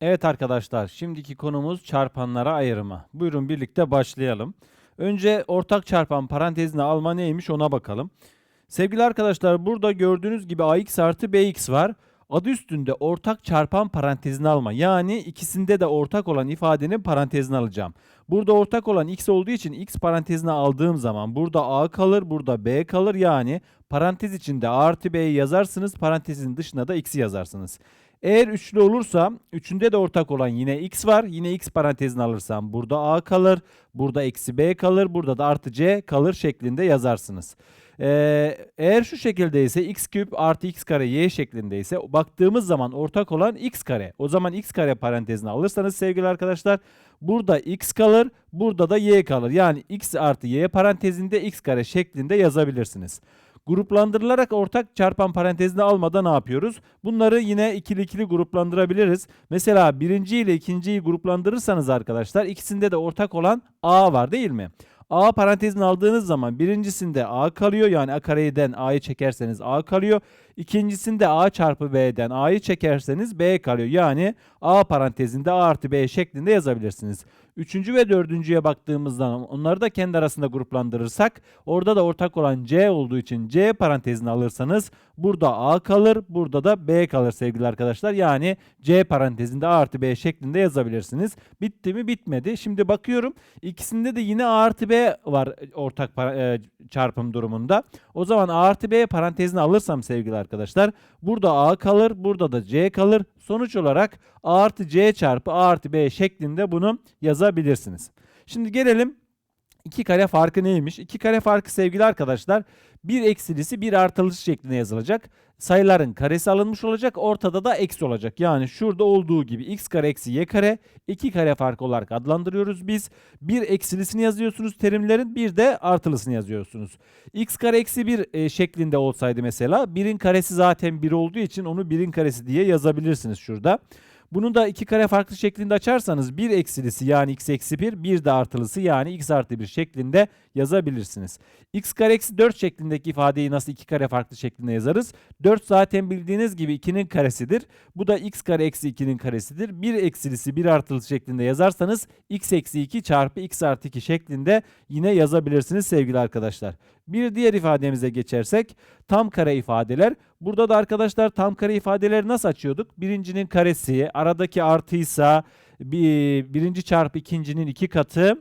Evet arkadaşlar, şimdiki konumuz çarpanlara ayırma. Buyurun birlikte başlayalım. Önce ortak çarpan parantezine alma neymiş ona bakalım. Sevgili arkadaşlar burada gördüğünüz gibi ax artı bx var. Adı üstünde ortak çarpan parantezine alma. Yani ikisinde de ortak olan ifadenin parantezine alacağım. Burada ortak olan x olduğu için x parantezine aldığım zaman burada a kalır, burada b kalır. Yani parantez içinde a artı b'yi yazarsınız, parantezin dışına da x'i yazarsınız. Eğer üçlü olursa üçünde de ortak olan yine x var. Yine x parantezine alırsam burada a kalır. Burada eksi b kalır. Burada da artı c kalır şeklinde yazarsınız. Ee, eğer şu şekildeyse x küp artı x kare y şeklindeyse baktığımız zaman ortak olan x kare. O zaman x kare parantezine alırsanız sevgili arkadaşlar burada x kalır. Burada da y kalır. Yani x artı y parantezinde x kare şeklinde yazabilirsiniz. Gruplandırılarak ortak çarpan parantezine almadan ne yapıyoruz? Bunları yine ikili ikili gruplandırabiliriz. Mesela birinci ile ikinciyi gruplandırırsanız arkadaşlar ikisinde de ortak olan a var değil mi? A parantezini aldığınız zaman birincisinde A kalıyor yani A kareyden A'yı çekerseniz A kalıyor. İkincisinde A çarpı B'den A'yı çekerseniz B kalıyor. Yani A parantezinde A artı B şeklinde yazabilirsiniz. Üçüncü ve dördüncüye baktığımızda onları da kendi arasında gruplandırırsak orada da ortak olan C olduğu için C parantezini alırsanız burada A kalır burada da B kalır sevgili arkadaşlar. Yani C parantezinde A artı B şeklinde yazabilirsiniz. Bitti mi bitmedi. Şimdi bakıyorum ikisinde de yine A artı B var ortak e, çarpım durumunda. O zaman A artı B parantezini alırsam sevgili arkadaşlar burada A kalır burada da C kalır. Sonuç olarak A artı C çarpı A artı B şeklinde bunu yazabilirsiniz. Şimdi gelelim 2 kare farkı neymiş? 2 kare farkı sevgili arkadaşlar bir eksilisi bir artılısı şeklinde yazılacak. Sayıların karesi alınmış olacak. Ortada da eksi olacak. Yani şurada olduğu gibi x kare eksi y kare 2 kare farkı olarak adlandırıyoruz biz. Bir eksilisini yazıyorsunuz terimlerin bir de artılısını yazıyorsunuz. x kare eksi 1 e, şeklinde olsaydı mesela 1'in karesi zaten 1 olduğu için onu 1'in karesi diye yazabilirsiniz şurada. Bunu da iki kare farklı şeklinde açarsanız bir eksilisi yani x eksi 1 bir de artılısı yani x artı 1 şeklinde yazabilirsiniz. x kare eksi 4 şeklindeki ifadeyi nasıl iki kare farklı şeklinde yazarız? 4 zaten bildiğiniz gibi 2'nin karesidir. Bu da x kare eksi 2'nin karesidir. Bir eksilisi bir artılısı şeklinde yazarsanız x eksi 2 çarpı x artı 2 şeklinde yine yazabilirsiniz sevgili arkadaşlar. Bir diğer ifademize geçersek tam kare ifadeler. Burada da arkadaşlar tam kare ifadeleri nasıl açıyorduk? Birincinin karesi, aradaki artıysa bir, birinci çarpı ikincinin iki katı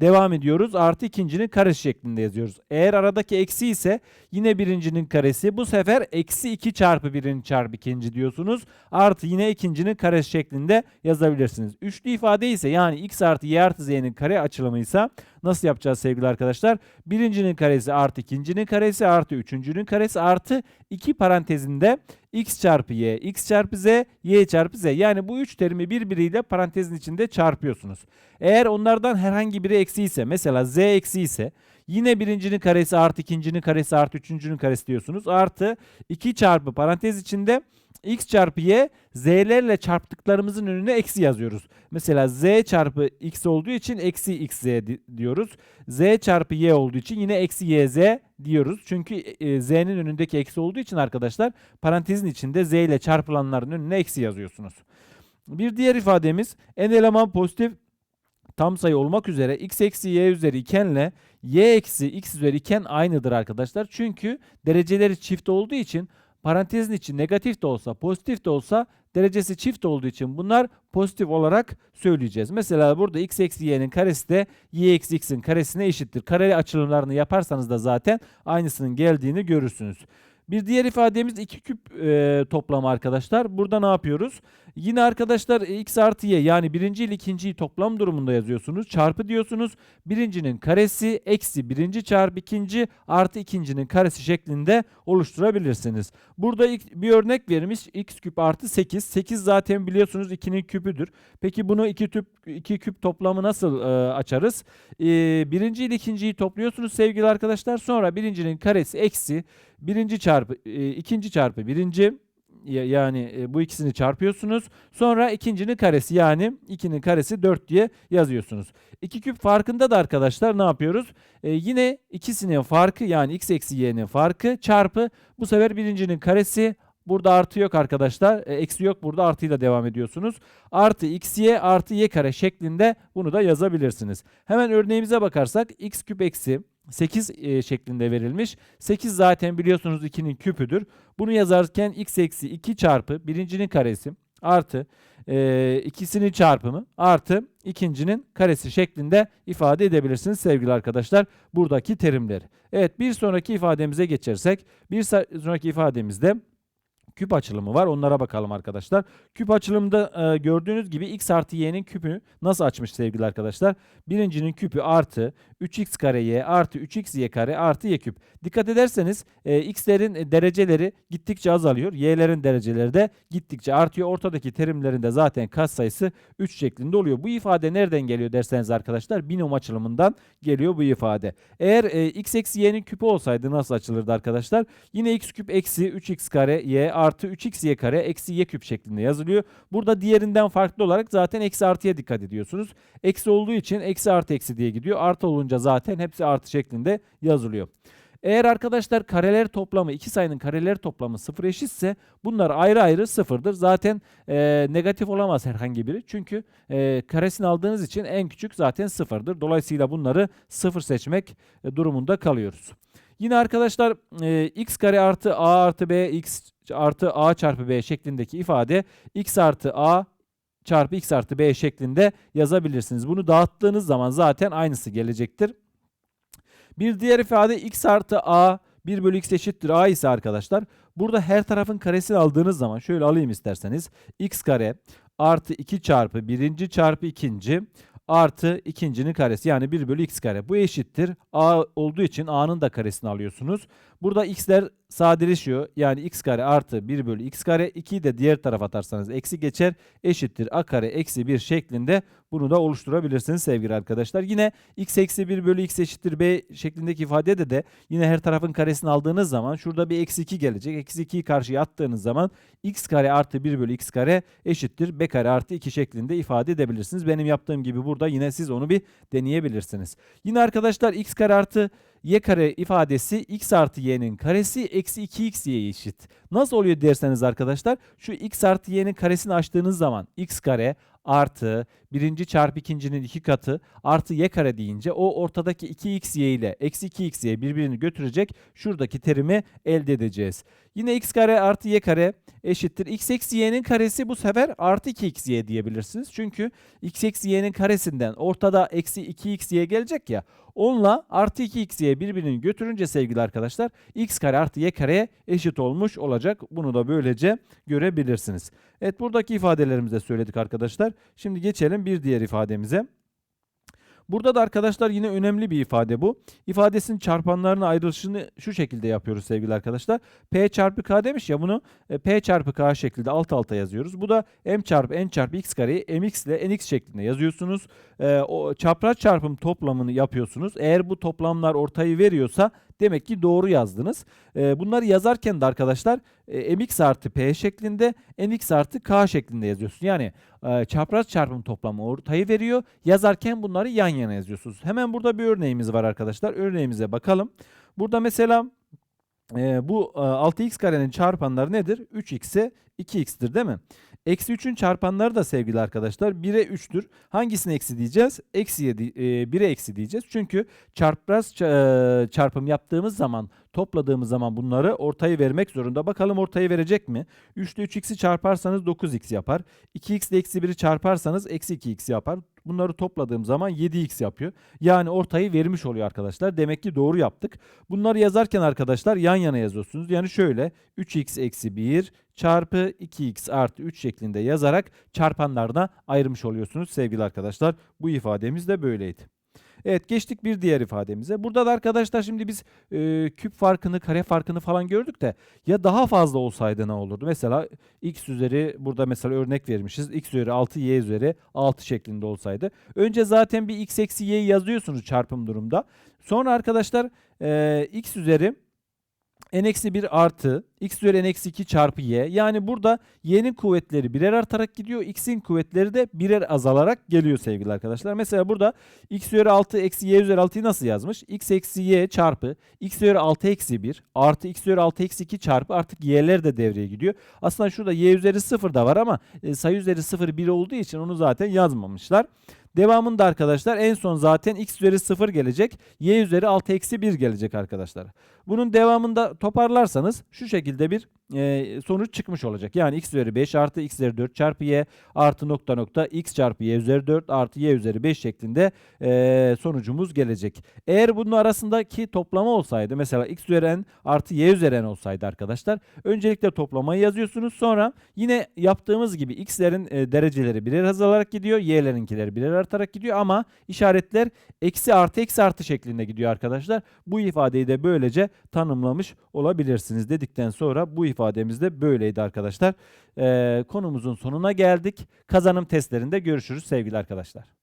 Devam ediyoruz. Artı ikincinin karesi şeklinde yazıyoruz. Eğer aradaki eksi ise yine birincinin karesi. Bu sefer eksi 2 çarpı birinci çarpı ikinci diyorsunuz. Artı yine ikincinin karesi şeklinde yazabilirsiniz. Üçlü ifade ise yani x artı y artı z'nin kare açılımıysa nasıl yapacağız sevgili arkadaşlar? Birincinin karesi artı ikincinin karesi artı üçüncünün karesi artı iki parantezinde x çarpı y, x çarpı z, y çarpı z. Yani bu üç terimi birbiriyle parantezin içinde çarpıyorsunuz. Eğer onlardan herhangi biri eksi ise mesela z eksi ise yine birincinin karesi artı ikincinin karesi artı üçüncünün karesi diyorsunuz. Artı 2 çarpı parantez içinde x çarpı y z'lerle çarptıklarımızın önüne eksi yazıyoruz. Mesela z çarpı x olduğu için eksi xz diyoruz. z çarpı y olduğu için yine eksi yz diyoruz. Çünkü e, z'nin önündeki eksi olduğu için arkadaşlar parantezin içinde z ile çarpılanların önüne eksi yazıyorsunuz. Bir diğer ifademiz n eleman pozitif tam sayı olmak üzere x eksi y üzeri ikenle y eksi x üzeri iken aynıdır arkadaşlar. Çünkü dereceleri çift olduğu için parantezin içi negatif de olsa pozitif de olsa derecesi çift olduğu için bunlar pozitif olarak söyleyeceğiz. Mesela burada x eksi y'nin karesi de y eksi x'in karesine eşittir. Kare açılımlarını yaparsanız da zaten aynısının geldiğini görürsünüz. Bir diğer ifademiz iki küp e, toplamı arkadaşlar. Burada ne yapıyoruz? Yine arkadaşlar e, x artı y yani birinci ile ikinciyi toplam durumunda yazıyorsunuz. Çarpı diyorsunuz. Birincinin karesi eksi birinci çarpı ikinci artı ikincinin karesi şeklinde oluşturabilirsiniz. Burada bir örnek vermiş x küp artı 8. 8 zaten biliyorsunuz 2'nin küpüdür. Peki bunu iki küp, iki küp toplamı nasıl e, açarız? E, birinci ile ikinciyi topluyorsunuz sevgili arkadaşlar. Sonra birincinin karesi eksi birinci çarpı e, ikinci çarpı birinci yani e, bu ikisini çarpıyorsunuz. Sonra ikincinin karesi yani 2'nin karesi 4 diye yazıyorsunuz. 2 küp farkında da arkadaşlar ne yapıyoruz? E, yine ikisinin farkı yani x eksi y'nin farkı çarpı bu sefer birincinin karesi Burada artı yok arkadaşlar. E, eksi yok burada artıyla devam ediyorsunuz. Artı xy artı y kare şeklinde bunu da yazabilirsiniz. Hemen örneğimize bakarsak x küp eksi 8 e, şeklinde verilmiş. 8 zaten biliyorsunuz 2'nin küpüdür. Bunu yazarken x eksi 2 çarpı birincinin karesi artı e, ikisinin çarpımı artı ikincinin karesi şeklinde ifade edebilirsiniz sevgili arkadaşlar buradaki terimleri. Evet bir sonraki ifademize geçersek bir sonraki ifademizde küp açılımı var. Onlara bakalım arkadaşlar. Küp açılımında e, gördüğünüz gibi x artı y'nin küpünü nasıl açmış sevgili arkadaşlar? Birincinin küpü artı 3x kare y artı 3x y kare artı y küp. Dikkat ederseniz e, x'lerin dereceleri gittikçe azalıyor. Y'lerin dereceleri de gittikçe artıyor. Ortadaki terimlerin de zaten katsayısı 3 şeklinde oluyor. Bu ifade nereden geliyor derseniz arkadaşlar binom açılımından geliyor bu ifade. Eğer e, x eksi y'nin küpü olsaydı nasıl açılırdı arkadaşlar? Yine x küp eksi 3x kare y artı 3xy kare eksi y küp şeklinde yazılıyor. Burada diğerinden farklı olarak zaten eksi artıya dikkat ediyorsunuz. Eksi olduğu için eksi artı eksi diye gidiyor. Artı olunca zaten hepsi artı şeklinde yazılıyor. Eğer arkadaşlar kareler toplamı iki sayının kareler toplamı sıfır eşitse bunlar ayrı ayrı sıfırdır. Zaten e, negatif olamaz herhangi biri. Çünkü e, karesini aldığınız için en küçük zaten sıfırdır. Dolayısıyla bunları sıfır seçmek e, durumunda kalıyoruz. Yine arkadaşlar e, x kare artı a artı b x artı a çarpı b şeklindeki ifade x artı a çarpı x artı b şeklinde yazabilirsiniz. Bunu dağıttığınız zaman zaten aynısı gelecektir. Bir diğer ifade x artı a 1 bölü x eşittir a ise arkadaşlar burada her tarafın karesini aldığınız zaman şöyle alayım isterseniz x kare artı 2 çarpı birinci çarpı ikinci artı ikincinin karesi yani 1 bölü x kare. Bu eşittir. a olduğu için a'nın da karesini alıyorsunuz. Burada x'ler sadeleşiyor. Yani x kare artı 1 bölü x kare. 2'yi de diğer tarafa atarsanız eksi geçer. Eşittir a kare eksi 1 şeklinde bunu da oluşturabilirsiniz sevgili arkadaşlar. Yine x eksi 1 bölü x eşittir b şeklindeki ifadede de yine her tarafın karesini aldığınız zaman şurada bir eksi 2 gelecek. Eksi 2'yi karşıya attığınız zaman x kare artı 1 bölü x kare eşittir b kare artı 2 şeklinde ifade edebilirsiniz. Benim yaptığım gibi burada yine siz onu bir deneyebilirsiniz. Yine arkadaşlar x kare artı y kare ifadesi x artı y'nin karesi eksi 2x y eşit. Nasıl oluyor derseniz arkadaşlar şu x artı y'nin karesini açtığınız zaman x kare artı birinci çarpı ikincinin iki katı artı y kare deyince o ortadaki 2xy ile eksi 2xy birbirini götürecek şuradaki terimi elde edeceğiz. Yine x kare artı y kare eşittir. x eksi y'nin karesi bu sefer artı 2xy diyebilirsiniz. Çünkü x eksi y'nin karesinden ortada eksi 2xy gelecek ya. Onunla artı 2xy birbirini götürünce sevgili arkadaşlar x kare artı y kareye eşit olmuş olacak. Bunu da böylece görebilirsiniz. Evet buradaki ifadelerimizi de söyledik arkadaşlar. Şimdi geçelim bir diğer ifademize. Burada da arkadaşlar yine önemli bir ifade bu. İfadesinin çarpanlarına ayrılışını şu şekilde yapıyoruz sevgili arkadaşlar. P çarpı K demiş ya bunu e, P çarpı K şeklinde alt alta yazıyoruz. Bu da M çarpı N çarpı X kareyi MX ile NX şeklinde yazıyorsunuz. E, o çapraz çarpım toplamını yapıyorsunuz. Eğer bu toplamlar ortayı veriyorsa demek ki doğru yazdınız. E, bunları yazarken de arkadaşlar e, mx artı p şeklinde nx artı k şeklinde yazıyorsun. Yani e, çapraz çarpım toplamı ortayı veriyor. Yazarken bunları yan yana yazıyorsunuz. Hemen burada bir örneğimiz var arkadaşlar. Örneğimize bakalım. Burada mesela e, bu e, 6x karenin çarpanları nedir? 3x'e 2x'tir değil mi? Eksi 3'ün çarpanları da sevgili arkadaşlar 1'e 3'tür. Hangisine eksi diyeceğiz? Eksiye, e, 1'e eksi diyeceğiz. Çünkü çarpraz ça- e, çarpım yaptığımız zaman topladığımız zaman bunları ortayı vermek zorunda. Bakalım ortayı verecek mi? 3 ile 3x'i çarparsanız 9x yapar. 2x ile eksi 1'i çarparsanız eksi 2x yapar. Bunları topladığım zaman 7x yapıyor. Yani ortayı vermiş oluyor arkadaşlar. Demek ki doğru yaptık. Bunları yazarken arkadaşlar yan yana yazıyorsunuz. Yani şöyle 3x eksi 1 çarpı 2x artı 3 şeklinde yazarak çarpanlarına ayırmış oluyorsunuz sevgili arkadaşlar. Bu ifademiz de böyleydi. Evet geçtik bir diğer ifademize. Burada da arkadaşlar şimdi biz e, küp farkını, kare farkını falan gördük de ya daha fazla olsaydı ne olurdu? Mesela x üzeri burada mesela örnek vermişiz. x üzeri 6, y üzeri 6 şeklinde olsaydı. Önce zaten bir x eksi y'yi yazıyorsunuz çarpım durumda. Sonra arkadaşlar e, x üzeri n-1 artı x üzeri n-2 çarpı y. Yani burada y'nin kuvvetleri birer artarak gidiyor. x'in kuvvetleri de birer azalarak geliyor sevgili arkadaşlar. Mesela burada x üzeri 6 eksi y üzeri 6'yı nasıl yazmış? x eksi y çarpı x üzeri 6 eksi 1 artı x üzeri 6 eksi 2 çarpı artık y'ler de devreye gidiyor. Aslında şurada y üzeri 0 da var ama e, sayı üzeri 0 1 olduğu için onu zaten yazmamışlar. Devamında arkadaşlar en son zaten x üzeri 0 gelecek. Y üzeri 6 eksi 1 gelecek arkadaşlar. Bunun devamında toparlarsanız şu şekilde bir e, sonuç çıkmış olacak. Yani x üzeri 5 artı x üzeri 4 çarpı y artı nokta nokta x çarpı y üzeri 4 artı y üzeri 5 şeklinde e, sonucumuz gelecek. Eğer bunun arasındaki toplama olsaydı mesela x üzeri n artı y üzeri n olsaydı arkadaşlar öncelikle toplamayı yazıyorsunuz. Sonra yine yaptığımız gibi x'lerin e, dereceleri birer azalarak gidiyor. y'lerinkileri birer artarak gidiyor ama işaretler eksi artı eksi artı şeklinde gidiyor arkadaşlar. Bu ifadeyi de böylece tanımlamış olabilirsiniz dedikten sonra bu ifademiz de böyleydi arkadaşlar. Ee, konumuzun sonuna geldik. Kazanım testlerinde görüşürüz sevgili arkadaşlar.